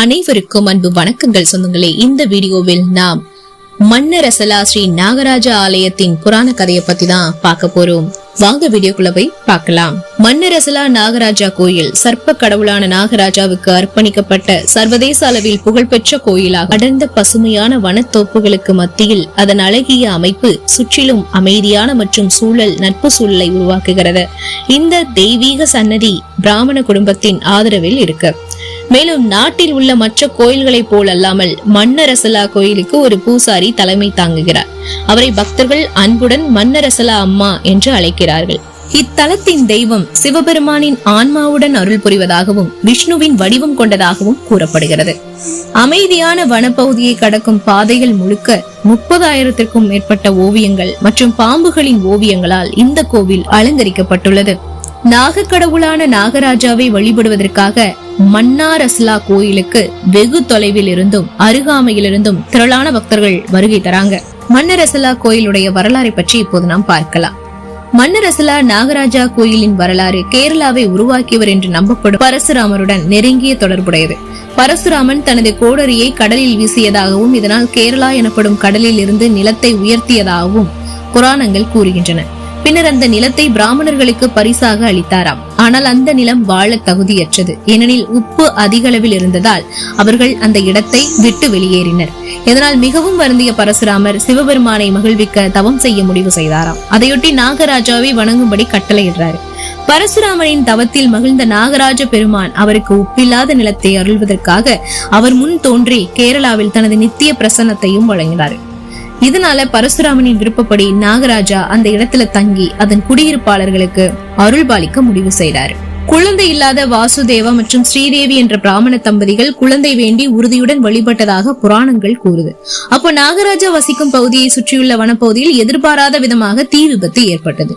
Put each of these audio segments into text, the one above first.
அனைவருக்கும் அன்பு வணக்கங்கள் சொந்தங்களே. இந்த வீடியோவில் நாம் மன்னரசலா ஸ்ரீ நாகராஜ ஆலயத்தின் புராண கதையை பத்தி தான் பார்க்க போறோம். வாங்க வீடியோக்குள்ள போய் பார்க்கலாம். மன்னரசலா நாகராஜா கோயில் சர்ப்ப கடவுளான நாகராஜாவுக்கு அர்ப்பணிக்கப்பட்ட சர்வதேச அளவில் புகழ்பெற்ற கோயிலாக அடர்ந்த பசுமையான வனத்தோப்புகளுக்கு மத்தியில் அதன் அழகிய அமைப்பு சுற்றிலும் அமைதியான மற்றும் சூழல் நட்பு சூழலை உருவாக்குகிறது. இந்த தெய்வீக சன்னதி பிராமண குடும்பத்தின் ஆதரவில் இருக்கு. மேலும் நாட்டில் உள்ள மற்ற கோயில்களைப் போலல்லாமல் மன்னரசலா கோயிலுக்கு ஒரு பூசாரி தலைமை தாங்குகிறார். அவரை பக்தர்கள் அன்புடன் மன்னரசலா அம்மா என்று அழைக்கிறார்கள். இத்தலத்தின் தெய்வம் சிவபெருமானின் ஆன்மாவுடன் அருள் புரிவதாகவும் விஷ்ணுவின் வடிவம் கொண்டதாகவும் கூறப்படுகிறது. அமைதியான வனப்பகுதியை கடக்கும் பாதைகள் முழுக்க முப்பதாயிரத்திற்கும் மேற்பட்ட ஓவியங்கள் மற்றும் பாம்புகளின் ஓவியங்களால் இந்த கோவில் அலங்கரிக்கப்பட்டுள்ளது. நாகக்கடவுளான நாகராஜாவை வழிபடுவதற்காக மன்னாரஸ்லா கோயிலுக்கு வெகு தொலைவில் இருந்தும் அருகாமையிலிருந்தும் திரளான பக்தர்கள் வருகை தராங்க. மன்னரசலா கோயிலுடைய வரலாறை பற்றி இப்போது நாம் பார்க்கலாம். மன்னரசலா நாகராஜா கோயிலின் வரலாறு கேரளாவை உருவாக்கியவர் என்று நம்பப்படும் பரசுராமருடன் நெருங்கிய தொடர்புடையது. பரசுராமன் தனது கோடரியை கடலில் வீசியதாகவும் இதனால் கேரளா எனப்படும் கடலில் இருந்து நிலத்தை உயர்த்தியதாகவும் புராணங்கள் கூறுகின்றன. பின்னர் அந்த நிலத்தை பிராமணர்களுக்கு பரிசாக அளித்தாராம். ஆனால் அந்த நிலம் வாழ தகுதியற்றது. ஏனெனில் உப்பு அதிக அளவில் இருந்ததால் அவர்கள் அந்த இடத்தை விட்டு வெளியேறினர். இதனால் மிகவும் வருந்திய பரசுராமர் சிவபெருமானை மகிழ்விக்க தவம் செய்ய முடிவு செய்தாராம். அதையொட்டி நாகராஜாவை வணங்கும்படி கட்டளையிடுறாரு. பரசுராமனின் தவத்தில் மகிழ்ந்த நாகராஜ பெருமான் அவருக்கு உப்பில்லாத நிலத்தை அருள்வதற்காக அவர் முன் தோன்றி கேரளாவில் தனது நித்திய பிரசன்னத்தையும் வழங்கினார். இதனால பரசுராமனின் விருப்பப்படி நாகராஜா அந்த இடத்துல தங்கி அதன் குடியிருப்பாளர்களுக்கு அருள்பாலிக்க முடிவு செய்தார். குழந்தை இல்லாத வாசுதேவா மற்றும் ஸ்ரீதேவி என்ற பிராமண தம்பதிகள் குழந்தை வேண்டி உறுதியுடன் வழிபட்டதாக புராணங்கள் கூறுது. அப்போ நாகராஜா வசிக்கும் பகுதியை சுற்றியுள்ள வனப்பகுதியில் எதிர்பாராத விதமாக தீ விபத்து ஏற்பட்டது.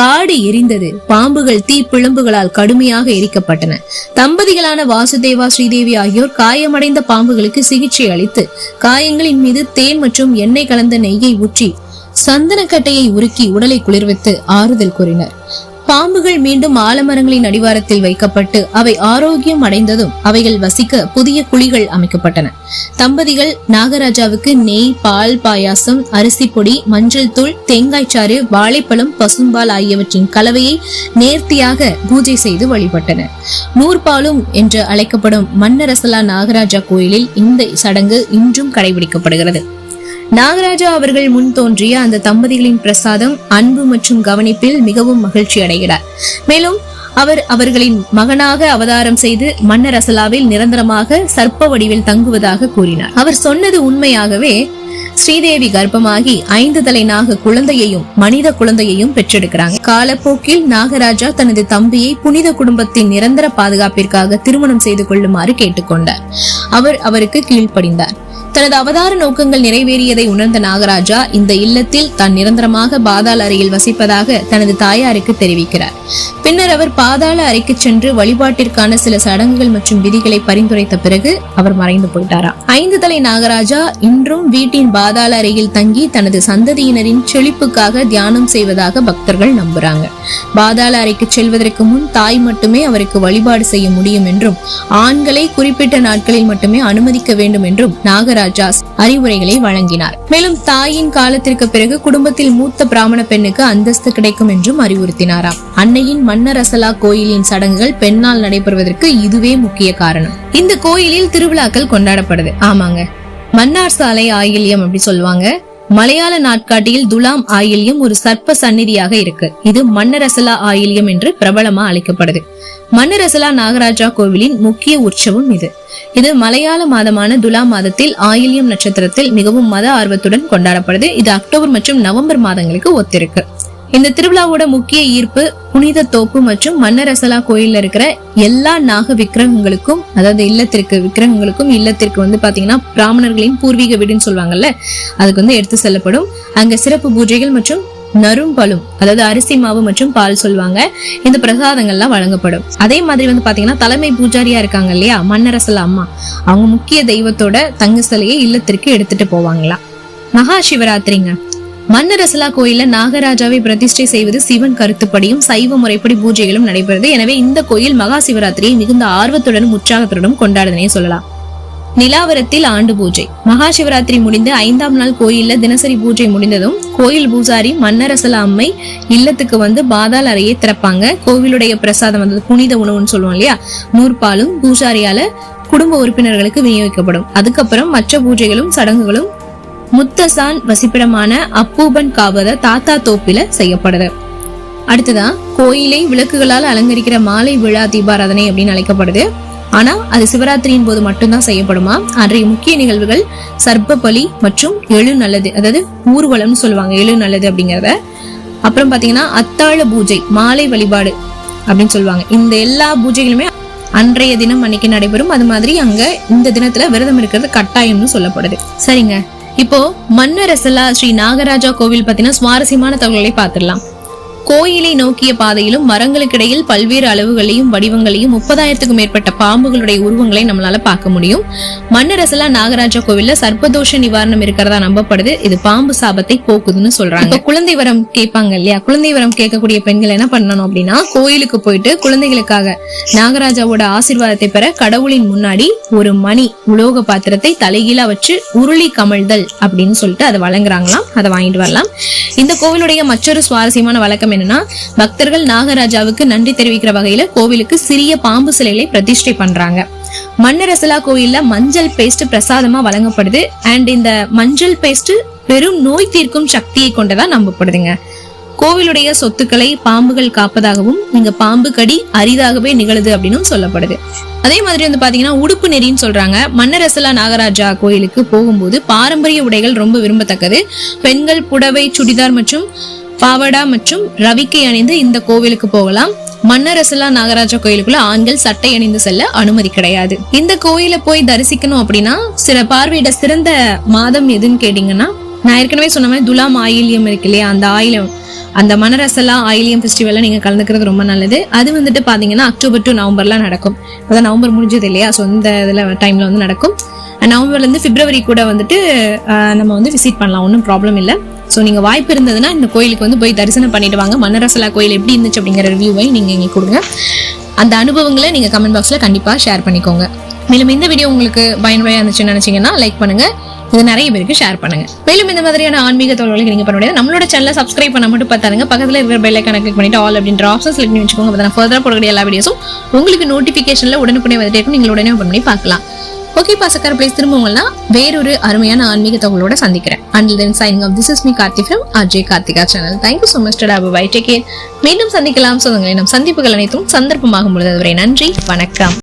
காடு எரிந்தது. பாம்புகள் தீ பிழம்புகளால் கடுமையாக எரிக்கப்பட்டன. தம்பதிகளான வாசுதேவா ஸ்ரீதேவி ஆகியோர் காயமடைந்த பாம்புகளுக்கு சிகிச்சை அளித்து காயங்களின் மீது தேன் மற்றும் எண்ணெய் கலந்த நெய்யை ஊற்றி சந்தனக்கட்டையை உருக்கி உடலை குளிர்வித்து ஆறுதல் கூறினர். பாம்புகள் மீண்டும் ஆலமரங்களின் அடிவாரத்தில் வைக்கப்பட்டு அவை ஆரோக்கியம் அடைந்ததும் அவைகள் வசிக்க புதிய குழிகள் அமைக்கப்பட்டன. தம்பதிகள் நாகராஜாவுக்கு நெய் பால் பாயாசம் அரிசி பொடி மஞ்சள் தூள் தேங்காய் சாறு வாழைப்பழம் பசும்பால் ஆகியவற்றின் கலவையை நேர்த்தியாக பூஜை செய்து வழிபட்டனர். நூற்பாலும் என்று அழைக்கப்படும் மன்னரசலா நாகராஜா கோயிலில் இந்த சடங்கு இன்றும் கடைபிடிக்கப்படுகிறது. நாகராஜா அவர்கள் முன் தோன்றிய அந்த தம்பதிகளின் பிரசாதம் அன்பு மற்றும் கவனிப்பில் மிகவும் மகிழ்ச்சி அடைகிறார். மேலும் அவர் அவர்களின் மகனாக அவதாரம் செய்து மன்னரசலாவில் நிரந்தரமாக சர்ப்ப வடிவில் தங்குவதாக கூறினார். அவர் சொன்னது உண்மையாகவே ஸ்ரீதேவி கர்ப்பமாகி ஐந்து தலை நாக குழந்தையையும் மனித குழந்தையையும் பெற்றெடுக்கிறாங்க. காலப்போக்கில் நாகராஜா தனது தம்பியை புனித குடும்பத்தின் நிரந்தர பாதுகாப்பிற்காக திருமணம் செய்து கொள்ளுமாறு கேட்டுக்கொண்டார். அவர் அவருக்கு கீழ்ப்படிந்தார். தனது அவதார நோக்கங்கள் நிறைவேறியதை உணர்ந்த நாகராஜா இந்த இல்லத்தில் தான் நிரந்தரமாக பாதாள அறையில் வசிப்பதாக தனது தாயாருக்கு தெரிவிக்கிறார். பின்னர் அவர் பாதாள அறைக்கு சென்று வழிபாட்டிற்கான சில சடங்குகள் மற்றும் விதிகளை பரிந்துரைத்த பிறகு அவர் மறைந்து போயிட்டாராம் ஐந்து தலை நாகராஜா இன்றும் வீட்டின் பாதாள அறையில் தங்கி தனது சந்ததியினரின் செழிப்புக்காக தியானம் செய்வதாக பக்தர்கள் நம்புறாங்க. பாதாள அறைக்கு செல்வதற்கு முன் தாய் மட்டுமே அவருக்கு வழிபாடு செய்ய முடியும் என்றும் ஆண்களை குறிப்பிட்ட நாட்களில் மட்டுமே அனுமதிக்க வேண்டும் என்றும் நாகராஜ் அறிவுரைகளை வழங்கினார். மேலும் தாயின் காலத்திற்கு பிறகு குடும்பத்தில் மூத்த பிராமண பெண்ணுக்கு அந்தஸ்து கிடைக்கும் என்றும் அறிவுறுத்தினாராம். அன்னையின் மன்னரசலா கோயிலின் சடங்குகள் பெண்ணால் நடைபெறுவதற்கு இதுவே முக்கிய காரணம். இந்த கோயிலில் திருவிழாக்கள் கொண்டாடப்படுது. ஆமாங்க. மன்னார் சாலை ஆயில்யம் அப்படி சொல்லுவாங்க. மலையாள நாட்காட்டியில் துலாம் ஆயில்யம் ஒரு சர்ப்ப சந்நிதியாக இருக்கு. இது மன்னரசலா ஆயில்யம் என்று பிரபலமா அழைக்கப்படுது. மன்னரசலா நாகராஜா கோவிலின் முக்கிய உற்சவம் இது. இது மலையாள மாதமான துலா மாதத்தில் ஆயில்யம் நட்சத்திரத்தில் மிகவும் மத ஆர்வத்துடன் கொண்டாடப்படுது. இது அக்டோபர் மற்றும் நவம்பர் மாதங்களுக்கு ஒத்திருக்கு. இந்த திருவிழாவோட முக்கிய ஈர்ப்பு புனித தோப்பு மற்றும் மன்னரசலா கோயில்ல இருக்கிற எல்லா நாக விக்கிரகங்களுக்கும் அதாவது இல்லத்திற்கு விக்கிரகங்களுக்கும் இல்லத்திற்கு வந்து பாத்தீங்கன்னா பிராமணர்களின் பூர்வீக வீடுன்னு சொல்லுவாங்கல்ல அதுக்கு வந்து எடுத்து செல்லப்படும். அங்க சிறப்பு பூஜைகள் மற்றும் நரும்பலும் அதாவது அரிசி மாவு மற்றும் பால் சொல்லுவாங்க. இந்த பிரசாதங்கள்லாம் வழங்கப்படும். அதே மாதிரி வந்து பாத்தீங்கன்னா தலைமை பூஜாரியா இருக்காங்க இல்லையா மன்னரசல அம்மா. அவங்க முக்கிய தெய்வத்தோட தங்க சிலையை இல்லத்திற்கு எடுத்துட்டு போவாங்களாம். மகா சிவராத்திரிங்க. மன்னரசலா கோயில நாகராஜாவை பிரதிஷ்டை செய்வது சிவன் கருத்துப்படியும் சைவ முறைப்படி பூஜைகளும் நடைபெறுது. எனவே இந்த கோயில் மகா சிவராத்திரியை மிகுந்த ஆர்வத்துடனும் உற்சாகத்துடனும் கொண்டாடுதனே சொல்லலாம். நிலாவரத்தில் ஆண்டு பூஜை. மகா சிவராத்திரி முடிந்து ஐந்தாம் நாள் கோயில்ல தினசரி பூஜை முடிந்ததும் கோயில் பூசாரி மன்னரசல அம்மை இல்லத்துக்கு வந்து பாதாள அறையை திறப்பாங்க. கோவிலுடைய பிரசாதம் வந்து புனித உணவுன்னு சொல்லுவோம் இல்லையா? நூற்பாலும் பூசாரியால குடும்ப உறுப்பினர்களுக்கு விநியோகிக்கப்படும். அதுக்கப்புறம் மற்ற பூஜைகளும் சடங்குகளும் முத்தசான் வசிப்பிடமான அப்பூபன் காவத தாத்தா தோப்பில செய்யப்படுது. அடுத்ததா கோயிலை விளக்குகளால் அலங்கரிக்கிற மாலை விழா தீபாராதனை அப்படின்னு அழைக்கப்படுது. ஆனா அது சிவராத்திரியின் போது மட்டும்தான் செய்யப்படுமா? அன்றைய முக்கிய நிகழ்வுகள் சர்ப்பபலி மற்றும் எழு நல்லது அதாவது ஊர்வலம்னு சொல்லுவாங்க எழு நல்லது அப்படிங்கறத. அப்புறம் பாத்தீங்கன்னா அத்தாழ பூஜை மாலை வழிபாடு அப்படின்னு சொல்லுவாங்க. இந்த எல்லா பூஜைகளுமே அன்றைய தினம் அன்னைக்கு நடைபெறும். அது மாதிரி அங்க இந்த தினத்துல விரதம் இருக்கிறது கட்டாயம்னு சொல்லப்படுது. சரிங்க. இப்போ மன்னரசலா ஸ்ரீ நாகராஜா கோவில் பத்தின சுவாரஸ்யமான தகவல்களை பார்த்துடலாம். கோயிலை நோக்கிய பாதையிலும் மரங்களுக்கிடையில் பல்வேறு அளவுகளையும் வடிவங்களையும் முப்பதாயிரத்துக்கும் மேற்பட்ட பாம்புகளுடைய உருவங்களை நம்மளால பார்க்க முடியும். மன்னரசலா நாகராஜா கோவில்ல சர்ப்பதோஷ நிவாரணம் இருக்கிறதா நம்பப்படுது. இது பாம்பு சாபத்தை போக்குதுன்னு சொல்றாங்க. குழந்தை வரம் கேட்பாங்க இல்லையா? குழந்தை வரம் கேட்கக்கூடிய பெண்கள் என்ன பண்ணணும் அப்படின்னா கோயிலுக்கு போயிட்டு குழந்தைகளுக்காக நாகராஜாவோட ஆசிர்வாதத்தை பெற கடவுளின் முன்னாடி ஒரு மணி உலோக பாத்திரத்தை தலைகீழா வச்சு உருளி கமழ்தல் அப்படின்னு சொல்லிட்டு அதை வழங்குறாங்களாம். அதை வாங்கிட்டு வரலாம். இந்த கோவிலுடைய மற்றொரு சுவாரஸ்யமான வழக்கம் விசேஷம் என்னன்னா பக்தர்கள் நாகராஜாவுக்கு நன்றி தெரிவிக்கிற வகையில கோவிலுக்கு சிறிய பாம்பு சிலைகளை பிரதிஷ்டை பண்றாங்க. மன்னரசலா கோயில்ல மஞ்சள் பேஸ்ட் பிரசாதமா வழங்கப்படுது. அண்ட் இந்த மஞ்சள் பேஸ்ட் பெரும் நோய் தீர்க்கும் சக்தியை கொண்டதா நம்பப்படுதுங்க. கோவிலுடைய சொத்துக்களை பாம்புகள் காப்பதாகவும் இங்க பாம்பு கடி அரிதாகவே நிகழுது அப்படின்னும் சொல்லப்படுது. அதே மாதிரி வந்து பாத்தீங்கன்னா உடுப்பு நெறின்னு சொல்றாங்க. மன்னரசலா நாகராஜா கோயிலுக்கு போகும்போது பாரம்பரிய உடைகள் ரொம்ப விரும்பத்தக்கது. பெண்கள் புடவை சுடிதார் மற்றும் பாவடா மற்றும் ரவிக்கை அணிந்து இந்த கோவிலுக்கு போகலாம். மன்னரசலா நாகராஜா கோயிலுக்குள்ள ஆண்கள் சட்டை அணிந்து செல்ல அனுமதி கிடையாது. இந்த கோயிலை போய் தரிசிக்கணும் அப்படின்னா சில பார்வையிட சிறந்த மாதம் எதுன்னு கேட்டீங்கன்னா நான் ஏற்கனவே சொன்ன மாதிரி துலாம் ஆயில்யம் இருக்கு இல்லையா? அந்த ஆயிலம் அந்த மனரசலா ஆயிலியம் ஃபெஸ்டிவல்ல நீங்க கலந்துக்கிறது ரொம்ப நல்லது. அது வந்துட்டு பாத்தீங்கன்னா அக்டோபர் டு நவம்பர்லாம் நடக்கும். அதான் நவம்பர் முடிஞ்சது இல்லையா? ஸோ இந்த இதுல டைம்ல வந்து நடக்கும். நவம்பர்ல இருந்து பிப்ரவரி கூட வந்துட்டு நம்ம வந்து விசிட் பண்ணலாம். ஒன்றும் ப்ராப்ளம் இல்லை. ஸோ நீங்கள் வாய்ப்பு இருந்ததுன்னா இந்த கோயிலுக்கு வந்து போய் தரிசனம் பண்ணிட்டு வாங்க. மன்னரசலா கோயில் எப்படி இருந்துச்சு அப்படிங்கிற ரிவ்யூவை நீங்கள் எங்களுக்கு கொடுங்க. அந்த அனுபவங்களை நீங்கள் கமெண்ட் பாக்ஸில் கண்டிப்பாக ஷேர் பண்ணிக்கோங்க. மேலும் இந்த வீடியோ உங்களுக்கு பயனுள்ளதா இருந்துச்சுன்னு நினச்சிங்கன்னா லைக் பண்ணுங்க. இது நிறைய பேருக்கு ஷேர் பண்ணுங்க. மேலும் இந்த மாதிரியான ஆன்மீக தகவல்களுக்கு நீங்க பண்ண முடியாது. நம்மளோட சேனலை சப்ஸ்கிரைப் பண்ண மட்டும் பார்த்தாருங்க. பக்கத்தில் இருக்கிற பெல்லை கணக்கு பண்ணிவிட்டு பண்ணிட்டு ஆல் அப்படின்ற ஆப்ஷன் செலக்ட் பண்ணி வச்சுக்கோங்க. பார்த்தா ஃபர்தராக போடக்கூடிய எல்லா வீடியோஸும் உங்களுக்கு நோட்டிஃபிகேஷனில் உடனுக்குடனே வந்துட்டே இருக்கும். நீங்கள் உடனே பண்ணி பார்க்கலாம். ஓகே பாசக்கார பிளேஸ் திரும்ப வேறொரு அருமையான ஆன்மீக தகவலோட சந்திக்கிறேன். And then signing off this is me Karthi from Ajay Karthika channel thank you so much டா பை டேக் கேர் மீண்டும் சந்திக்கலாம். சொல்லுங்கள் நம் சந்திப்புகள் அனைத்தும் சந்தர்ப்பமாகும் பொழுது அதுவரை நன்றி. வணக்கம்.